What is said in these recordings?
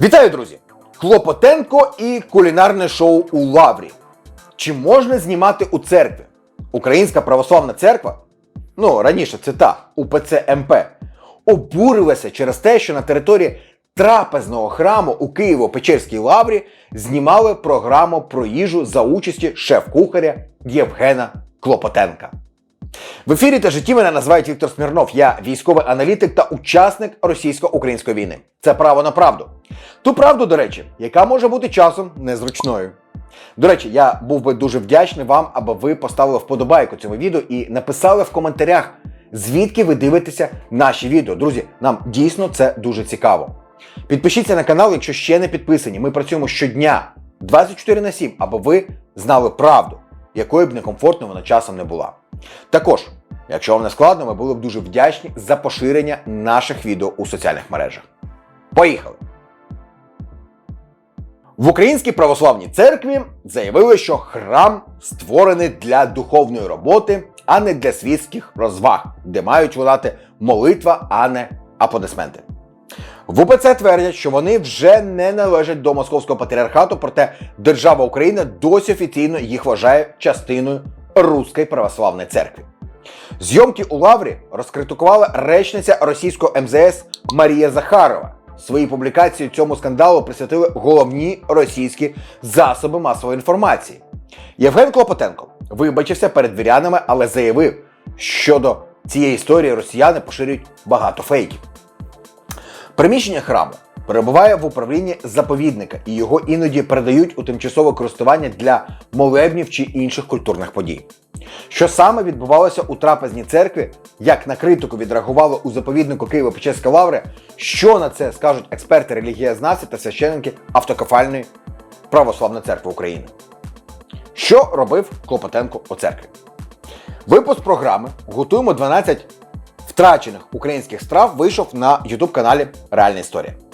Вітаю, друзі! Клопотенко і кулінарне шоу у Лаврі. Чи можна знімати у церкві? Українська православна церква, ну раніше це та УПЦ МП, обурилася через те, що на території трапезного храму у Києво-Печерській лаврі знімали програму про їжу за участі шеф-кухаря Євгена Клопотенка. В ефірі та житті мене називають Віктор Смірнов. Я військовий аналітик та учасник російсько-української війни. Це право на правду. Ту правду, до речі, яка може бути часом незручною. До речі, я був би дуже вдячний вам, аби ви поставили вподобайку цьому відео і написали в коментарях, звідки ви дивитеся наші відео. Друзі, нам дійсно це дуже цікаво. Підпишіться на канал, якщо ще не підписані. Ми працюємо щодня 24 на 7, аби ви знали правду, якою б некомфортно вона часом не була. Також, якщо вам не складно, ми були б дуже вдячні за поширення наших відео у соціальних мережах. Поїхали! В Українській православній церкві заявили, що храм створений для духовної роботи, а не для світських розваг, де мають лунати молитва, а не аплодисменти. В УПЦ твердять, що вони вже не належать до московського патріархату, проте держава Україна досі офіційно їх вважає частиною Руської православної церкви. Зйомки у Лаврі розкритикувала речниця російського МЗС Марія Захарова. Свої публікації цьому скандалу присвятили головні російські засоби масової інформації. Євген Клопотенко вибачився перед вірянами, але заявив, що до цієї історії росіяни поширюють багато фейків. Приміщення храму перебуває в управлінні заповідника і його іноді передають у тимчасове користування для молебнів чи інших культурних подій. Що саме відбувалося у трапезній церкві, як на критику відреагували у заповіднику Києво-Печерська лаври, що на це скажуть експерти релігієзнавці та священники автокефальної православної церкви України. Що робив Клопотенко у церкві? Випуск програми Готуємо 12 втрачених українських страв вийшов на youtube каналі Реальна історія.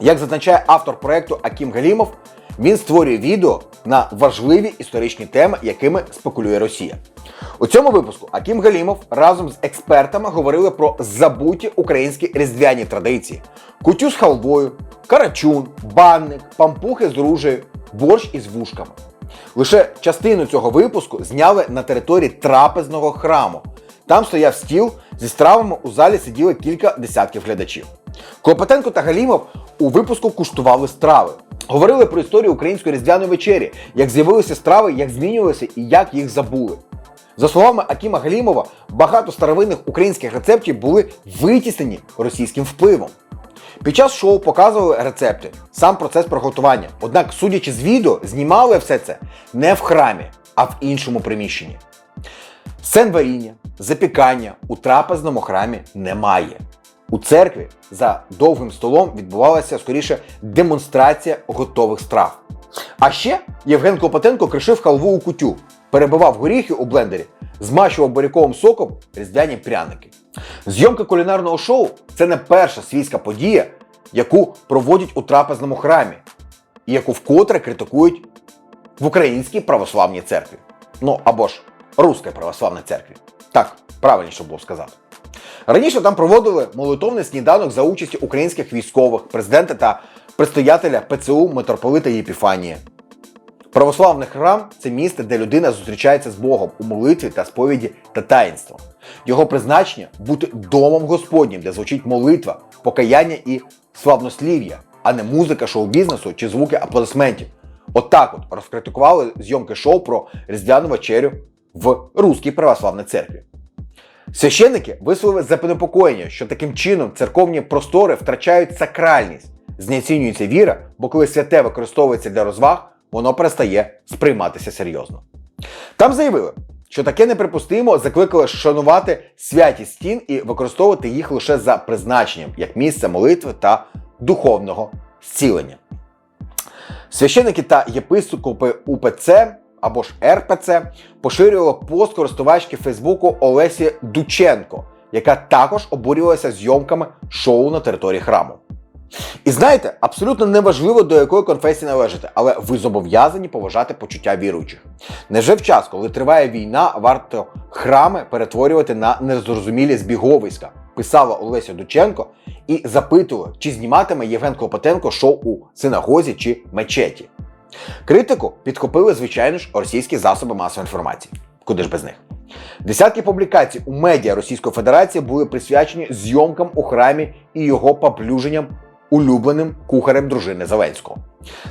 Як зазначає автор проекту Акім Галімов, він створює відео на важливі історичні теми, якими спекулює Росія. У цьому випуску Акім Галімов разом з експертами говорили про забуті українські різдвяні традиції: кутю з халвою, карачун, банник, пампухи з ружею, борщ із вушками. Лише частину цього випуску зняли на території трапезного храму. Там стояв стіл зі стравами, у залі сиділи кілька десятків глядачів. Клопотенко та Галімов у випуску куштували страви. Говорили про історію української різдвяної вечері, як з'явилися страви, як змінювалися і як їх забули. За словами Акіма Галімова, багато старовинних українських рецептів були витіснені російським впливом. Під час шоу показували рецепти, сам процес приготування. Однак, судячи з відео, знімали все це не в храмі, а в іншому приміщенні. Сцен варіння, запікання у трапезному храмі немає. У церкві за довгим столом відбувалася скоріше демонстрація готових страв. А ще Євген Клопотенко кришив халву у кутю, перебивав горіхи у блендері, змащував буряковим соком різдвяні пряники. Зйомка кулінарного шоу це не перша світська подія, яку проводять у трапезному храмі, і яку вкотре критикують в Українській православній церкві. Ну або ж Руській православній церкві. Так, правильніше було сказати. Раніше там проводили молитовний сніданок за участі українських військових, президента та предстоятеля ПЦУ митрополита Єпіфанія. Православний храм це місце, де людина зустрічається з Богом у молитві та сповіді та таїнством. Його призначення бути домом Господнім, де звучить молитва, покаяння і славнослів'я, а не музика шоу-бізнесу чи звуки аплодисментів. Отак от, розкритикували зйомки шоу про Різдвяну вечерю в Руській православній церкві. Священники висловили занепокоєння, що таким чином церковні простори втрачають сакральність, знецінюється віра, бо коли святе використовується для розваг, воно перестає сприйматися серйозно. Там заявили, що таке неприпустимо, закликали шанувати святі стін і використовувати їх лише за призначенням, як місце молитви та духовного зцілення. Священники та єпископи УПЦ або ж РПЦ поширювали пост користувачки Фейсбуку Олесі Дученко, яка також обурювалася зйомками шоу на території храму. І знаєте, абсолютно неважливо до якої конфесії належите, але ви зобов'язані поважати почуття віруючих. Невже в час, коли триває війна, варто храми перетворювати на незрозумілі збіговиська, писала Олеся Дученко і запитувала, чи зніматиме Євген Клопотенко шоу у синагозі чи мечеті. Критику підхопили, звичайно ж, російські засоби масової інформації. Куди ж без них? Десятки публікацій у медіа Російської Федерації були присвячені зйомкам у храмі і його поплюженням улюбленим кухарем дружини Зеленського.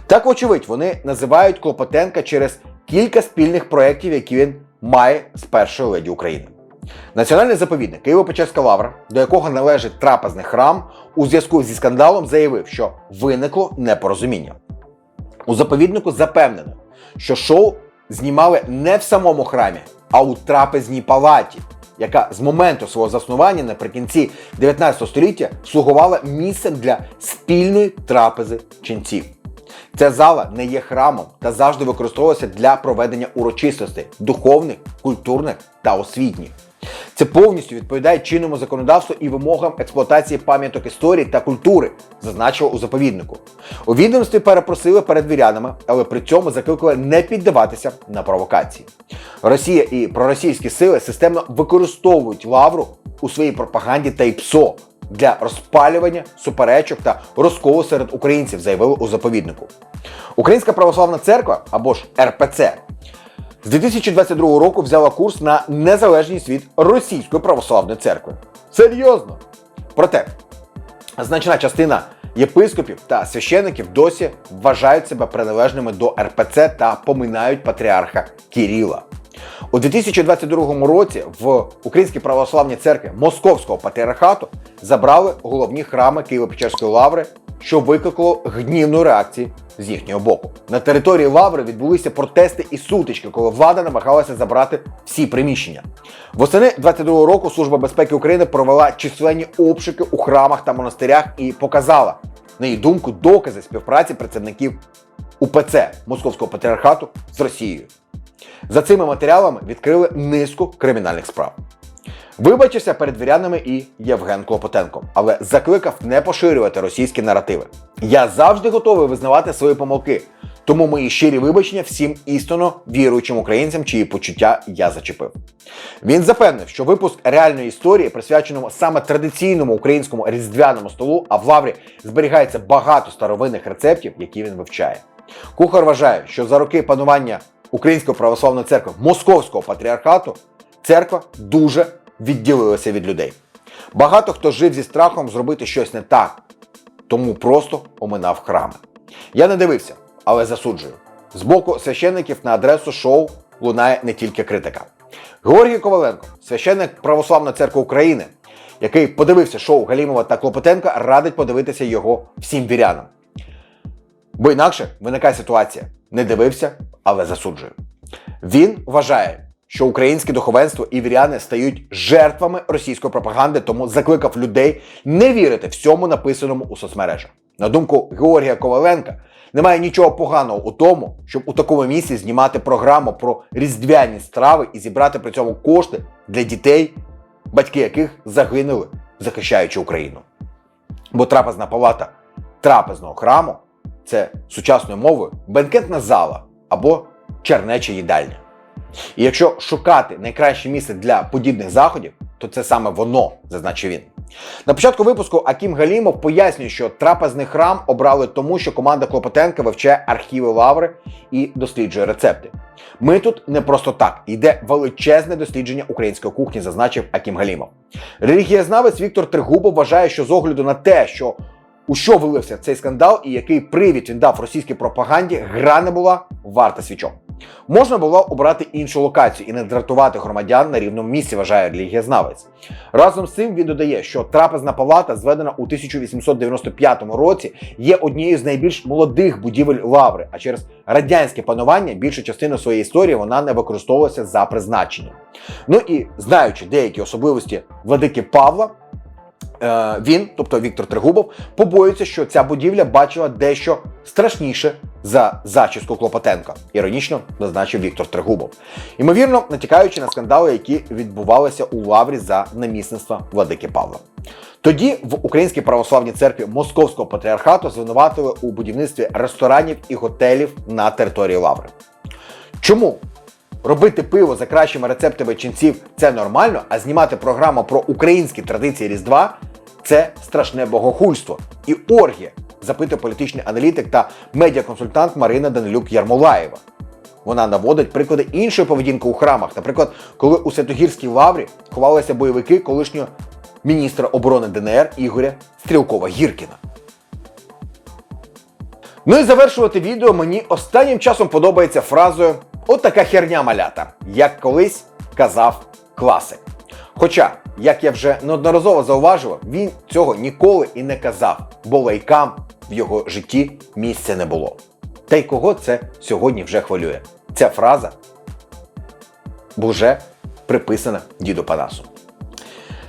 Так, вочевидь, вони називають Клопотенка через кілька спільних проєктів, які він має з першої леді України. Національний заповідник Києво-Печерська лавра, до якого належить трапезний храм, у зв'язку зі скандалом заявив, що виникло непорозуміння. У заповіднику запевнено, що шоу знімали не в самому храмі, а у трапезній палаті, яка з моменту свого заснування наприкінці 19 століття слугувала місцем для спільної трапези ченців. Ця зала не є храмом та завжди використовувалася для проведення урочистостей духовних, культурних та освітніх. Це повністю відповідає чинному законодавству і вимогам експлуатації пам'яток історії та культури, зазначило у заповіднику. У відомстві перепросили перед вірянами, але при цьому закликали не піддаватися на провокації. Росія і проросійські сили системно використовують лавру у своїй пропаганді та й ПСО для розпалювання суперечок та розколу серед українців, заявили у заповіднику. Українська православна церква або ж РПЦ з 2022 року взяла курс на незалежність від Російської православної церкви. Серйозно! Проте значна частина єпископів та священиків досі вважають себе приналежними до РПЦ та поминають патріарха Кіріла. У 2022 році в Українській православній церкві Московського патріархату забрали головні храми Києво-Печерської лаври, що викликало гнівну реакцію з їхнього боку. На території лаври відбулися протести і сутички, коли влада намагалася забрати всі приміщення. Восени 22 року Служба безпеки України провела численні обшуки у храмах та монастирях і показала, на її думку, докази співпраці представників УПЦ Московського патріархату з Росією. За цими матеріалами відкрили низку кримінальних справ. Вибачився перед вірянами і Євген Клопотенко, але закликав не поширювати російські наративи. Я завжди готовий визнавати свої помилки, тому мої щирі вибачення всім істинно віруючим українцям, чиї почуття я зачепив. Він запевнив, що випуск реальної історії, присвяченому саме традиційному українському різдвяному столу, а в лаврі зберігається багато старовинних рецептів, які він вивчає. Кухар вважає, що за роки панування Української православної церкви Московського патріархату церква дуже відділилася від людей. Багато хто жив зі страхом зробити щось не так, тому просто оминав храми. Я не дивився, але засуджую. З боку священників на адресу шоу лунає не тільки критика. Георгій Коваленко, священник Православної церкви України, який подивився шоу Галімова та Клопотенка, радить подивитися його всім вірянам. Бо інакше виникає ситуація: не дивився, але засуджую. Він вважає, що українське духовенство і віряни стають жертвами російської пропаганди, тому закликав людей не вірити всьому написаному у соцмережах. На думку Георгія Коваленка, немає нічого поганого у тому, щоб у такому місці знімати програму про різдвяні страви і зібрати при цьому кошти для дітей, батьки яких загинули, захищаючи Україну. Бо трапезна палата трапезного храму це сучасною мовою бенкетна зала або чернеча їдальня. І якщо шукати найкраще місце для подібних заходів, то це саме воно, зазначив він. На початку випуску Акім Галімов пояснює, що трапезний храм обрали тому, що команда Клопотенка вивчає архіви лаври і досліджує рецепти. Ми тут не просто так, йде величезне дослідження української кухні, зазначив Акім Галімов. Релігієзнавець Віктор Тригубов вважає, що з огляду на те, що у що вилився цей скандал і який привід він дав російській пропаганді, гра не була варта свічок. Можна було обрати іншу локацію і не дратувати громадян на рівному місці, вважає релігієзнавець. Разом з цим він додає, що трапезна палата, зведена у 1895 році, є однією з найбільш молодих будівель лаври, а через радянське панування більшу частину своєї історії вона не використовувалася за призначенням. Ну і знаючи деякі особливості владики Павла. Е, він, тобто Віктор Тригубов, побоюється, що ця будівля бачила дещо страшніше за зачіску Клопотенка. Іронічно зазначив Віктор Тригубов. Ймовірно, натякаючи на скандали, які відбувалися у лаврі за намісництва владики Павла. Тоді в Українській православній церкві Московського патріархату звинуватили у будівництві ресторанів і готелів на території Лаври. Чому? Робити пиво за кращими рецептами ченців це нормально, а знімати програму про українські традиції Різдва це страшне богохульство і оргія, запитує політичний аналітик та медіаконсультант Марина Данилюк Ярмолаєва. Вона наводить приклади іншої поведінки у храмах. Наприклад, коли у Святогірській лаврі ховалися бойовики колишнього міністра оборони ДНР Ігоря Стрілкова-Гіркіна. Ну і завершувати відео мені останнім часом подобається фразою От така херня малята, як колись казав класик. Хоча, як я вже неодноразово зауважував, він цього ніколи і не казав, бо лайкам в його житті місця не було. Та й кого це сьогодні вже хвилює? Ця фраза вже приписана діду Панасу.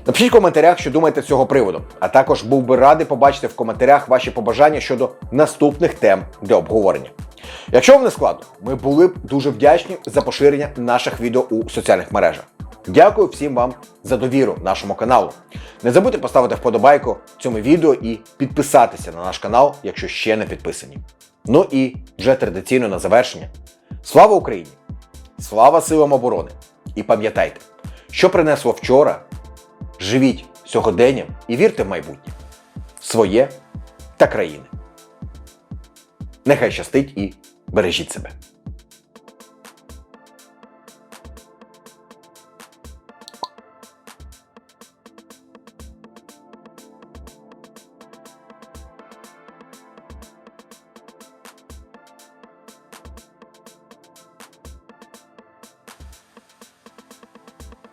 Напишіть в коментарях, що думаєте з цього приводу. А також був би радий побачити в коментарях ваші побажання щодо наступних тем для обговорення. Якщо вам не складно, ми були б дуже вдячні за поширення наших відео у соціальних мережах. Дякую всім вам за довіру нашому каналу. Не забудьте поставити вподобайку цьому відео і підписатися на наш канал, якщо ще не підписані. Ну і вже традиційно на завершення. Слава Україні! Слава силам оборони! І пам'ятайте, що принесло вчора, живіть сьогоденням і вірте в майбутнє, своє та країни. Нехай щастить і бережіть себе.